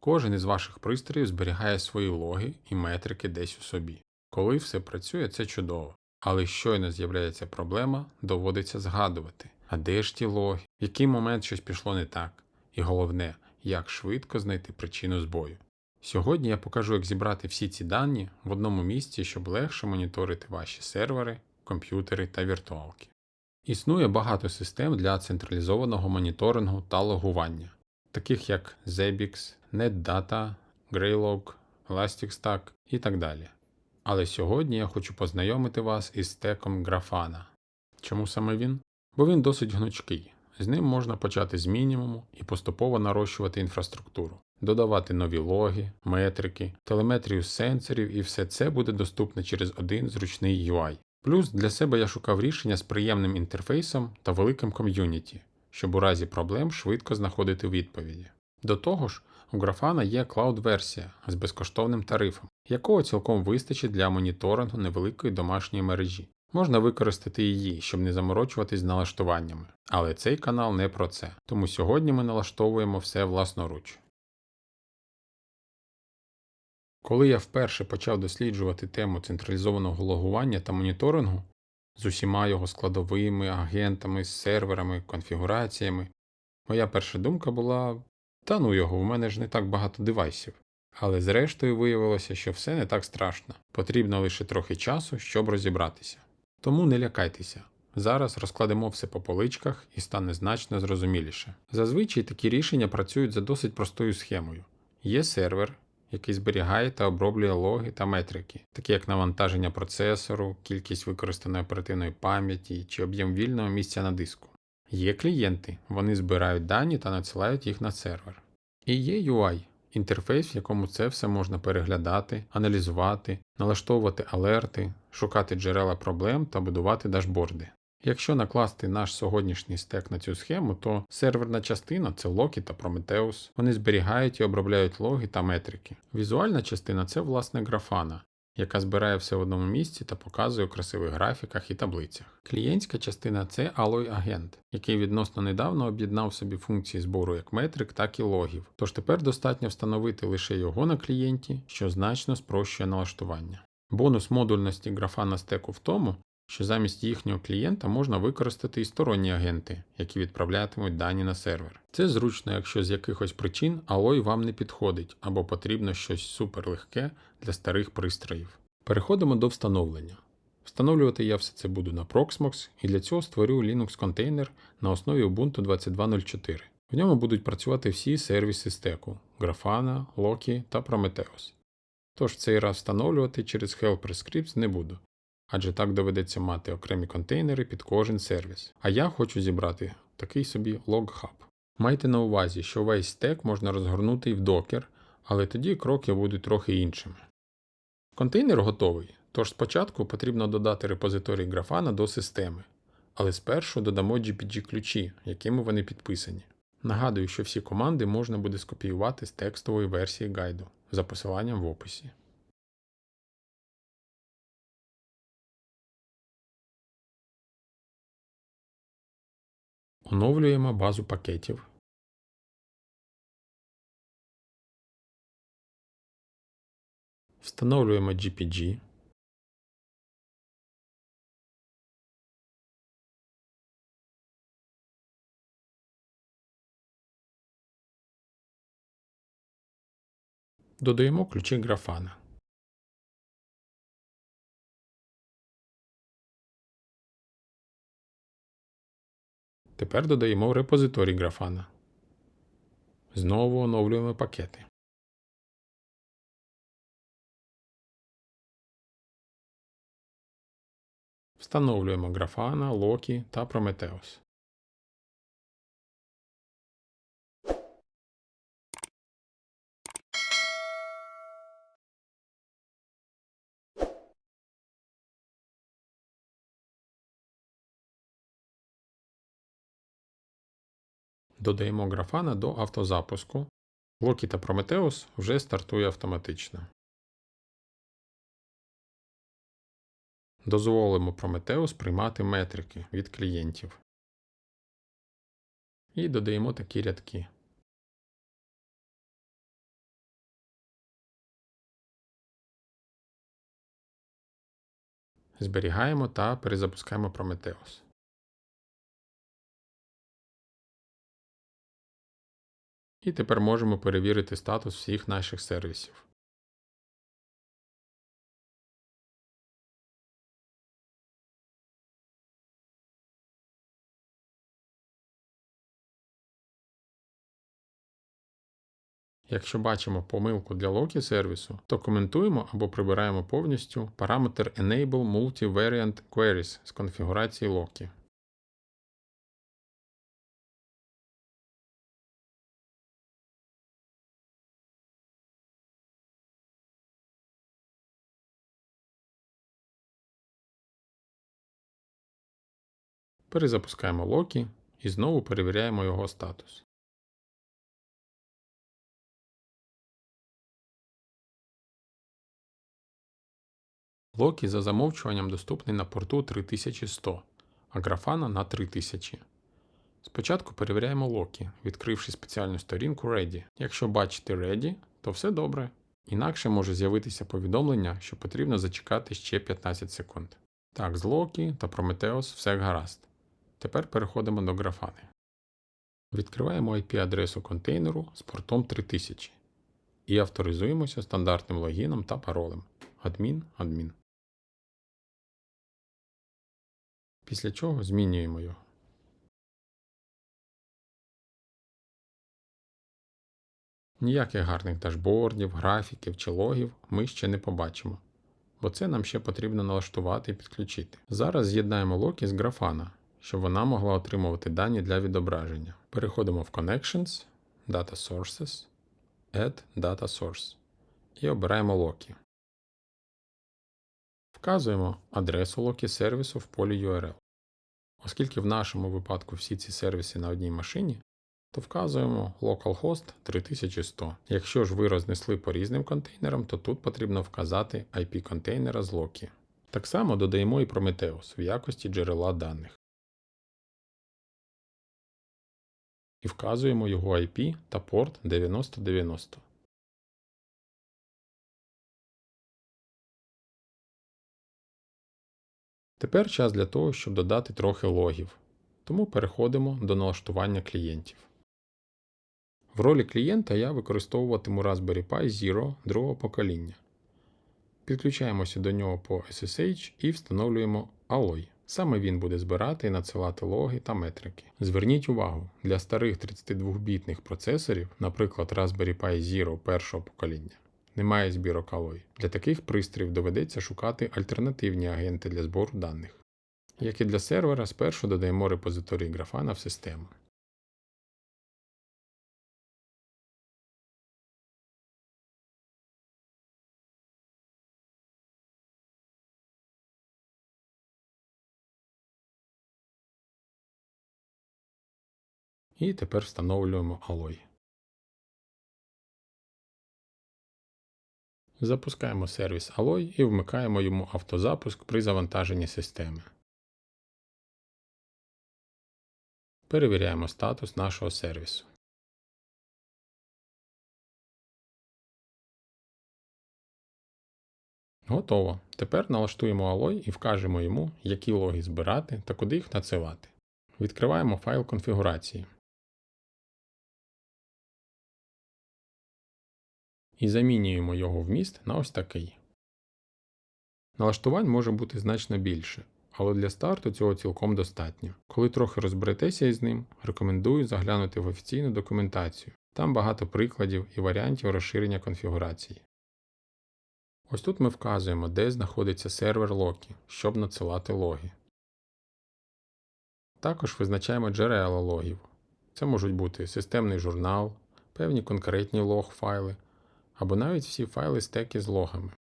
Кожен із ваших пристроїв зберігає свої логи і метрики десь у собі. Коли все працює, це чудово. Але щойно з'являється проблема, доводиться згадувати, а де ж ті логи, в який момент щось пішло не так, і головне, як швидко знайти причину збою. Сьогодні я покажу, як зібрати всі ці дані в одному місці, щоб легше моніторити ваші сервери, комп'ютери та віртуалки. Існує багато систем для централізованого моніторингу та логування, таких як Zabbix, NetData, Greylog, Elasticstack і так далі. Але сьогодні я хочу познайомити вас із стеком Grafana. Чому саме він? Бо він досить гнучкий. З ним можна почати з мінімуму і поступово нарощувати інфраструктуру, додавати нові логи, метрики, телеметрію сенсорів, і все це буде доступне через один зручний UI. Плюс для себе я шукав рішення з приємним інтерфейсом та великим ком'юніті, щоб у разі проблем швидко знаходити відповіді. До того ж, у Grafana є клауд-версія з безкоштовним тарифом, якого цілком вистачить для моніторингу невеликої домашньої мережі. Можна використати її, щоб не заморочуватись налаштуваннями. Але цей канал не про це, тому сьогодні ми налаштовуємо все власноруч. Коли я вперше почав досліджувати тему централізованого логування та моніторингу з усіма його складовими, агентами, серверами, конфігураціями, моя перша думка була: та ну його, у мене ж не так багато девайсів. Але зрештою виявилося, що все не так страшно, потрібно лише трохи часу, щоб розібратися. Тому не лякайтеся. Зараз розкладемо все по поличках і стане значно зрозуміліше. Зазвичай такі рішення працюють за досить простою схемою. Є сервер, який зберігає та оброблює логи та метрики, такі як навантаження процесору, кількість використаної оперативної пам'яті чи об'єм вільного місця на диску. Є клієнти, вони збирають дані та надсилають їх на сервер. І є UI, інтерфейс, в якому це все можна переглядати, аналізувати, налаштовувати алерти, шукати джерела проблем та будувати дашборди. Якщо накласти наш сьогоднішній стек на цю схему, то серверна частина це Loki та Prometheus. Вони зберігають і обробляють логи та метрики. Візуальна частина це власне графана, яка збирає все в одному місці та показує у красивих графіках і таблицях. Клієнтська частина це Alloy Agent, який відносно недавно об'єднав собі функції збору як метрик, так і логів. Тож тепер достатньо встановити лише його на клієнті, що значно спрощує налаштування. Бонус модульності графана стеку в тому, що замість їхнього клієнта можна використати і сторонні агенти, які відправлятимуть дані на сервер. Це зручно, якщо з якихось причин Alloy вам не підходить або потрібно щось суперлегке для старих пристроїв. Переходимо до встановлення. Встановлювати я все це буду на Proxmox і для цього створю Linux контейнер на основі Ubuntu 22.04. В ньому будуть працювати всі сервіси стеку Grafana, Loki та Prometheus. Тож цей раз встановлювати через Helper Scripts не буду, адже так доведеться мати окремі контейнери під кожен сервіс. А я хочу зібрати такий собі log-hub. Майте на увазі, що весь стек можна розгорнути і в докер, але тоді кроки будуть трохи іншими. Контейнер готовий, тож спочатку потрібно додати репозиторій графана до системи, але спершу додамо GPG-ключі, якими вони підписані. Нагадую, що всі команди можна буде скопіювати з текстової версії гайду за посиланням в описі. Оновлюємо базу пакетів. Встановлюємо GPG. Додаємо ключі графана. Тепер додаємо репозиторій графана. Знову оновлюємо пакети. Встановлюємо графана, Loki та Prometheus. Додаємо графана до автозапуску. Локі та Прометеус вже стартує автоматично. Дозволимо Prometheus приймати метрики від клієнтів. І додаємо такі рядки. Зберігаємо та перезапускаємо Prometheus. І тепер можемо перевірити статус всіх наших сервісів. Якщо бачимо помилку для Loki сервісу, то коментуємо або прибираємо повністю параметр Enable Multivariant Queries з конфігурації Loki. Перезапускаємо Loki і знову перевіряємо його статус. Локі за замовчуванням доступний на порту 3100, а графана на 3000. Спочатку перевіряємо Локі, відкривши спеціальну сторінку Ready. Якщо бачите Ready, то все добре. Інакше може з'явитися повідомлення, що потрібно зачекати ще 15 секунд. Так, з Локі та Prometheus все гаразд. Тепер переходимо до графани. Відкриваємо IP-адресу контейнеру з портом 3000 і авторизуємося стандартним логіном та паролем admin admin. Після чого змінюємо його. Ніяких гарних дашбордів, графіків чи логів ми ще не побачимо, бо це нам ще потрібно налаштувати і підключити. Зараз з'єднаємо локи з графана, щоб вона могла отримувати дані для відображення. Переходимо в Connections, Data Sources, Add Data Source і обираємо локи. Вказуємо адресу локі сервісу в полі URL. Оскільки в нашому випадку всі ці сервіси на одній машині, то вказуємо localhost 3100. Якщо ж ви рознесли по різним контейнерам, то тут потрібно вказати IP контейнера з Loki. Так само додаємо і Prometheus в якості джерела даних. І вказуємо його IP та порт 9090. Тепер час для того, щоб додати трохи логів, тому переходимо до налаштування клієнтів. В ролі клієнта я використовуватиму Raspberry Pi Zero другого покоління. Підключаємося до нього по SSH і встановлюємо Alloy. Саме він буде збирати і надсилати логи та метрики. Зверніть увагу, для старих 32-бітних процесорів, наприклад Raspberry Pi Zero першого покоління, немає збірок Alloy. Для таких пристроїв доведеться шукати альтернативні агенти для збору даних. Як і для сервера, спершу додаємо репозиторій графана в систему. І тепер встановлюємо Alloy. Запускаємо сервіс Alloy і вмикаємо йому автозапуск при завантаженні системи. Перевіряємо статус нашого сервісу. Готово. Тепер налаштуємо Alloy і вкажемо йому, які логи збирати та куди їх надсилати. Відкриваємо файл конфігурації. І замінюємо його вміст на ось такий. Налаштувань може бути значно більше, але для старту цього цілком достатньо. Коли трохи розберетеся із ним, рекомендую заглянути в офіційну документацію. Там багато прикладів і варіантів розширення конфігурації. Ось тут ми вказуємо, де знаходиться сервер Loki, щоб надсилати логи. Також визначаємо джерела логів. Це можуть бути системний журнал, певні конкретні лог файли або навіть всі файли стеки з логами.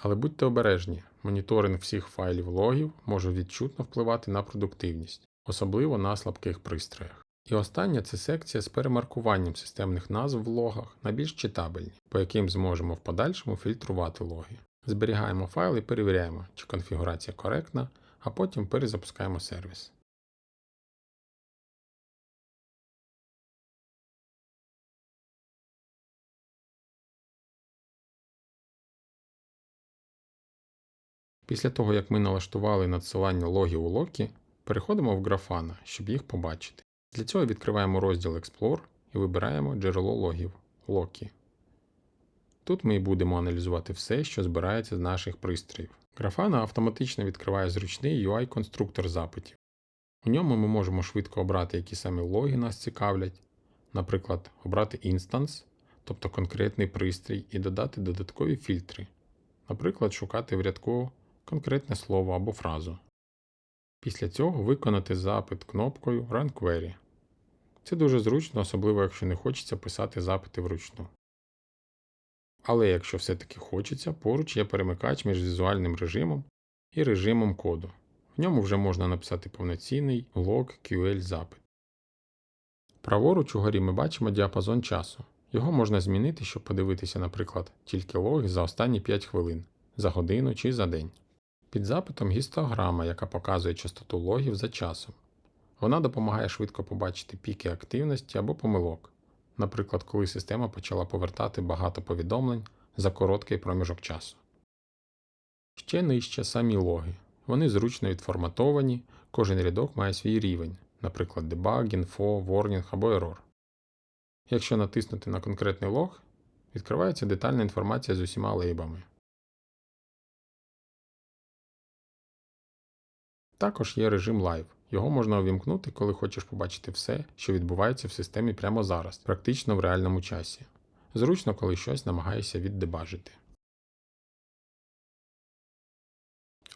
Але будьте обережні, моніторинг всіх файлів логів може відчутно впливати на продуктивність, особливо на слабких пристроях. І остання це секція з перемаркуванням системних назв в логах на більш читабельні, по яким зможемо в подальшому фільтрувати логи. Зберігаємо файл і перевіряємо, чи конфігурація коректна, а потім перезапускаємо сервіс. Після того, як ми налаштували надсилання логів у Локі, переходимо в Grafana, щоб їх побачити. Для цього відкриваємо розділ Explore і вибираємо джерело логів Локі. Тут ми будемо аналізувати все, що збирається з наших пристроїв. Grafana автоматично відкриває зручний UI-конструктор запитів. У ньому ми можемо швидко обрати, які саме логи нас цікавлять, наприклад, обрати інстанс, тобто конкретний пристрій, і додати додаткові фільтри, наприклад, шукати в рядку конкретне слово або фразу. Після цього виконати запит кнопкою Run Query. Це дуже зручно, особливо якщо не хочеться писати запити вручну. Але якщо все-таки хочеться, поруч є перемикач між візуальним режимом і режимом коду. В ньому вже можна написати повноцінний log QL запит. Праворуч угорі ми бачимо діапазон часу. Його можна змінити, щоб подивитися, наприклад, тільки логи за останні 5 хвилин, за годину чи за день. Під запитом гістограма, яка показує частоту логів за часом. Вона допомагає швидко побачити піки активності або помилок, наприклад, коли система почала повертати багато повідомлень за короткий проміжок часу. Ще нижче самі логи. Вони зручно відформатовані, кожен рядок має свій рівень, наприклад, debug, info, warning або error. Якщо натиснути на конкретний лог, відкривається детальна інформація з усіма лейбами. Також є режим Live. Його можна увімкнути, коли хочеш побачити все, що відбувається в системі прямо зараз, практично в реальному часі. Зручно, коли щось намагаєшся віддебажити.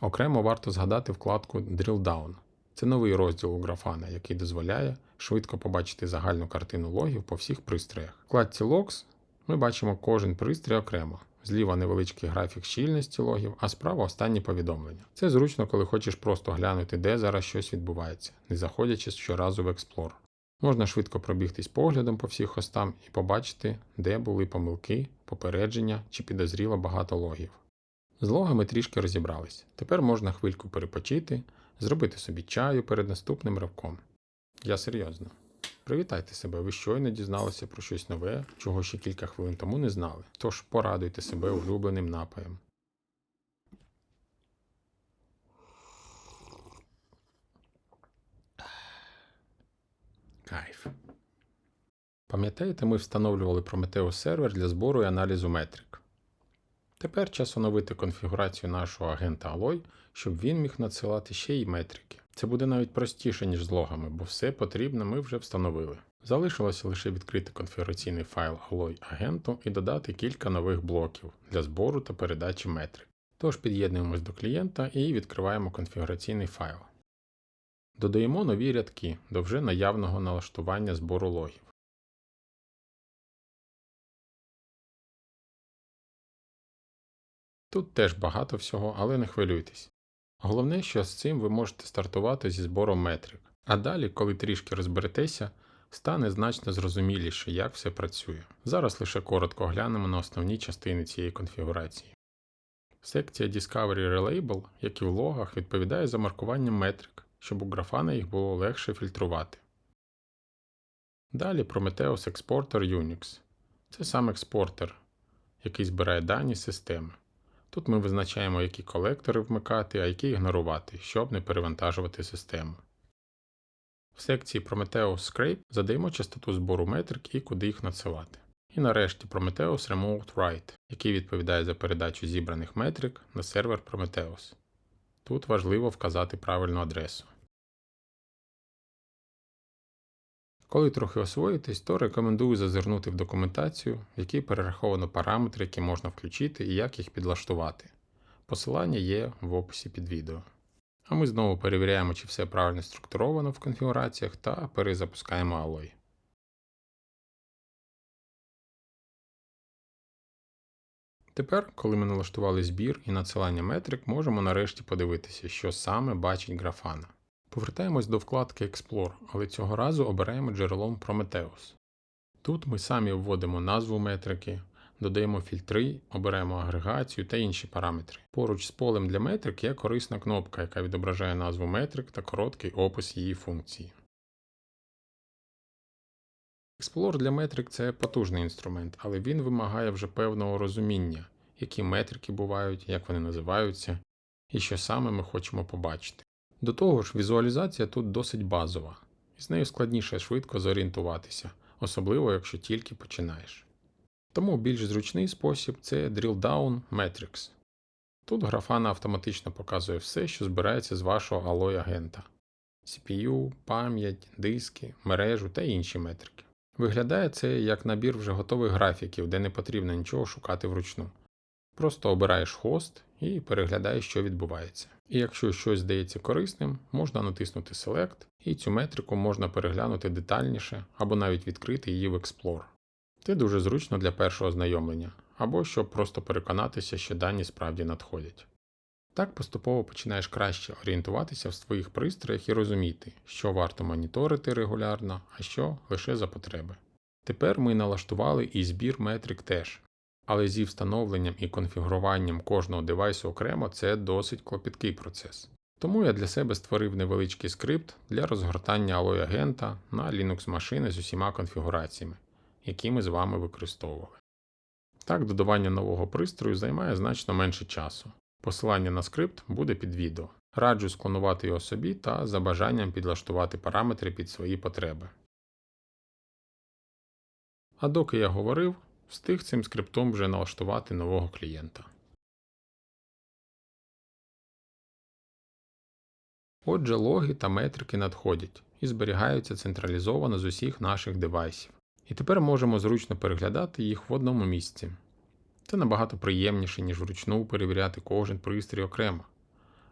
Окремо варто згадати вкладку Drill Down. Це новий розділ у Grafana, який дозволяє швидко побачити загальну картину логів по всіх пристроях. Вкладці Logs ми бачимо кожен пристрій окремо. Зліва невеличкий графік щільності логів, а справа останні повідомлення. Це зручно, коли хочеш просто глянути, де зараз щось відбувається, не заходячи щоразу в Explore. Можна швидко пробігтись поглядом по всіх хостам і побачити, де були помилки, попередження чи підозріло багато логів. З логами трішки розібрались. Тепер можна хвильку перепочити, зробити собі чаю перед наступним ривком. Я серйозно. Привітайте себе, ви щойно дізналися про щось нове, чого ще кілька хвилин тому не знали. Тож порадуйте себе улюбленим напоєм. Кайф. Пам'ятаєте, ми встановлювали Prometheus сервер для збору і аналізу метрик. Тепер час оновити конфігурацію нашого агента Alloy, щоб він міг надсилати ще й метрики. Це буде навіть простіше, ніж з логами, бо все потрібне ми вже встановили. Залишилося лише відкрити конфігураційний файл Alloy агенту і додати кілька нових блоків для збору та передачі метрик. Тож під'єднуємось до клієнта і відкриваємо конфігураційний файл. Додаємо нові рядки до вже наявного налаштування збору логів. Тут теж багато всього, але не хвилюйтесь. Головне, що з цим ви можете стартувати зі збором метрик, а далі, коли трішки розберетеся, стане значно зрозуміліше, як все працює. Зараз лише коротко глянемо на основні частини цієї конфігурації. Секція Discovery Relable, як і в логах, відповідає за маркування метрик, щоб у Grafana їх було легше фільтрувати. Далі Prometheus Exporter Unix. Це сам експортер, який збирає дані системи. Тут ми визначаємо, які колектори вмикати, а які ігнорувати, щоб не перевантажувати систему. В секції Prometheus Scrape задаємо частоту збору метрик і куди їх надсилати. І нарешті Prometheus Remote Write, який відповідає за передачу зібраних метрик на сервер Prometheus. Тут важливо вказати правильну адресу. Коли трохи освоїтесь, то рекомендую зазирнути в документацію, в якій перераховано параметри, які можна включити і як їх підлаштувати. Посилання є в описі під відео. А ми знову перевіряємо, чи все правильно структуровано в конфігураціях та перезапускаємо Alloy. Тепер, коли ми налаштували збір і надсилання метрик, можемо нарешті подивитися, що саме бачить Grafana. Повертаємось до вкладки Explore, але цього разу обираємо джерелом Prometheus. Тут ми самі вводимо назву метрики, додаємо фільтри, обираємо агрегацію та інші параметри. Поруч з полем для метрик є корисна кнопка, яка відображає назву метрик та короткий опис її функції. Explore для метрик це потужний інструмент, але він вимагає вже певного розуміння, які метрики бувають, як вони називаються, і що саме ми хочемо побачити. До того ж, візуалізація тут досить базова, і з нею складніше швидко зорієнтуватися, особливо якщо тільки починаєш. Тому більш зручний спосіб це Drill Down Metrics. Тут графана автоматично показує все, що збирається з вашого Alloy агента: CPU, пам'ять, диски, мережу та інші метрики. Виглядає це як набір вже готових графіків, де не потрібно нічого шукати вручну. Просто обираєш хост і переглядаєш, що відбувається. І якщо щось здається корисним, можна натиснути Select, і цю метрику можна переглянути детальніше або навіть відкрити її в Explore. Це дуже зручно для першого знайомлення, або щоб просто переконатися, що дані справді надходять. Так поступово починаєш краще орієнтуватися в своїх пристроях і розуміти, що варто моніторити регулярно, а що лише за потреби. Тепер ми налаштували і збір метрик теж, але зі встановленням і конфігуруванням кожного девайсу окремо це досить клопіткий процес. Тому я для себе створив невеличкий скрипт для розгортання Alloy агента на Linux машини з усіма конфігураціями, які ми з вами використовували. Так, додавання нового пристрою займає значно менше часу. Посилання на скрипт буде під відео. Раджу склонувати його собі та за бажанням підлаштувати параметри під свої потреби. А доки я говорив, встиг цим скриптом вже налаштувати нового клієнта. Отже, логи та метрики надходять і зберігаються централізовано з усіх наших девайсів. І тепер можемо зручно переглядати їх в одному місці. Це набагато приємніше, ніж вручну перевіряти кожен пристрій окремо.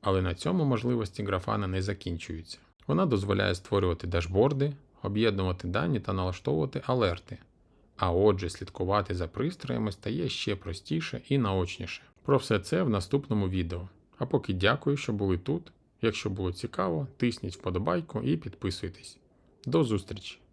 Але на цьому можливості графана не закінчуються. Вона дозволяє створювати дашборди, об'єднувати дані та налаштовувати алерти. А отже, слідкувати за пристроями стає ще простіше і наочніше. Про все це в наступному відео. А поки дякую, що були тут. Якщо було цікаво, тисніть вподобайку і підписуйтесь. До зустрічі!